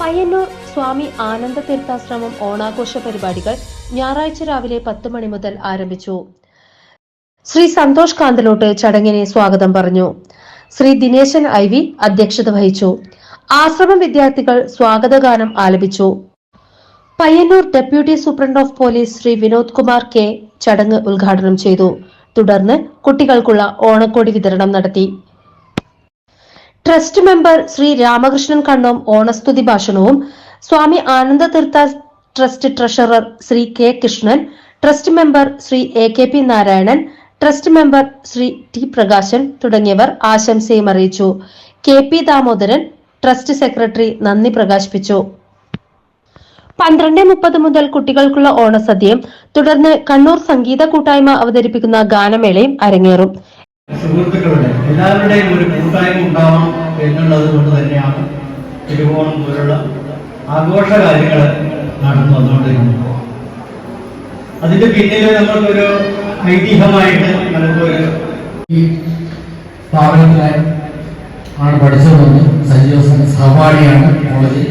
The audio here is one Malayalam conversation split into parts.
പയ്യന്നൂർ സ്വാമി ആനന്ദ തീർത്ഥാശ്രമം ഓണാഘോഷ പരിപാടികൾ ഞായറാഴ്ച രാവിലെ പത്ത് മണി മുതൽ ആരംഭിച്ചു. ശ്രീ സന്തോഷ് കാന്തലോട്ട് ചടങ്ങിനെ സ്വാഗതം പറഞ്ഞു. ശ്രീ ദിനേശൻ ഐ വി അധ്യക്ഷത വഹിച്ചു. ആശ്രമം വിദ്യാർത്ഥികൾ സ്വാഗതഗാനം ആലപിച്ചു. Payyanur deputy superintendent of police Shri Vinod Kumar K ചടങ്ങ് ഉദ്ഘാടനം ചെയ്തു. തുടർന്ന് കുട്ടികൾക്കുള്ള ഓണക്കോടി വിതരണം നടത്തി. ട്രസ്റ്റ് മെമ്പർ ശ്രീ രാമകൃഷ്ണൻ കണ്ണോം ഓണസ്തുതി ഭാഷണവും Swami Ananda Theertha trust treasurer Shri K Krishnan trust member Shri A K P Narayanan trust member Shri T Prakashan തുടങ്ങിയവർ ആശംസയും അറിയിച്ചു. K P Damodaran trust secretary നന്ദി പ്രകാശിപ്പിച്ചു. പന്ത്രണ്ട് മുപ്പത് മുതൽ കുട്ടികൾക്കുള്ള ഓണസദ്യയും തുടർന്ന് കണ്ണൂർ സംഗീത കൂട്ടായ്മ അവതരിപ്പിക്കുന്ന ഗാനമേളയും അരങ്ങേറും. സുഹൃത്തുക്കളുടെ എല്ലാവരുടെയും ഒരു കൂട്ടായ്മ ഉണ്ടാവണം എന്നുള്ളത് കൊണ്ട് തന്നെയാണ് തിരുവോണം പോലുള്ള ആഘോഷ കാര്യങ്ങൾ നടന്നു വന്നുകൊണ്ടിരിക്കുന്നത്. അതിന്റെ പിന്നിൽ നമ്മൾക്കൊരു ഐതിഹ്യമായിട്ട് നമുക്കൊരു ഈ സ്ഥാപനത്തിലെ ആണ് പഠിച്ചതെന്ന് സജീവ സഹപാഠിയാണ് കോളേജിൽ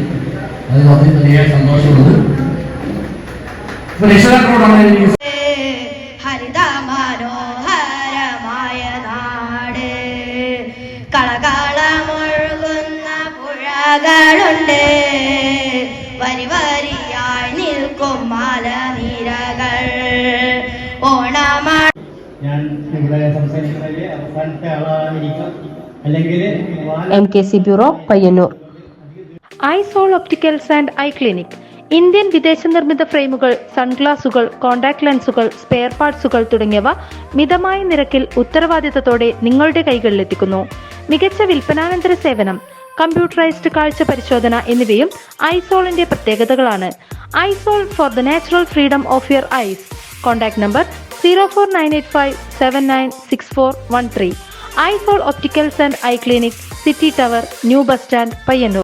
അത് വന്നിട്ട് വലിയ സന്തോഷമുണ്ട്. രക്ഷിതാക്കളോടാണ് എനിക്ക് കളകളമൊഴുകുന്ന പുഴകളുണ്ട്. വരി വരിയായി നിൽക്കും മലനിരകൾ. ഓണമാ ഞാൻ ഇവിടെ സംസാരിക്കുന്നത് അവസാനത്തെ ആളായിരിക്കാം. അല്ലെങ്കിൽ M K C bureau Payyanur Isol opticals and eye clinic. Indian വിദേശ നിർമ്മിത ഫ്രെയിമുകൾ സൺഗ്ലാസുകൾ കോൺടാക്ട് ലെൻസുകൾ സ്പെയർ പാർട്സുകൾ തുടങ്ങിയവ മിതമായ നിരക്കിൽ ഉത്തരവാദിത്തത്തോടെ നിങ്ങളുടെ കൈകളിൽ എത്തിക്കുന്നു. മികച്ച വിൽപ്പനാനന്തര സേവനം കമ്പ്യൂട്ടറൈസ്ഡ് കാഴ്ച പരിശോധന എന്നിവയും ഐസോളിന്റെ പ്രത്യേകതകളാണ്. Isol for the natural freedom of your eyes. Contact number zero four nine eight five seven nine six four one three. Isol opticals and eye clinic city tower new bus stand Payyanur.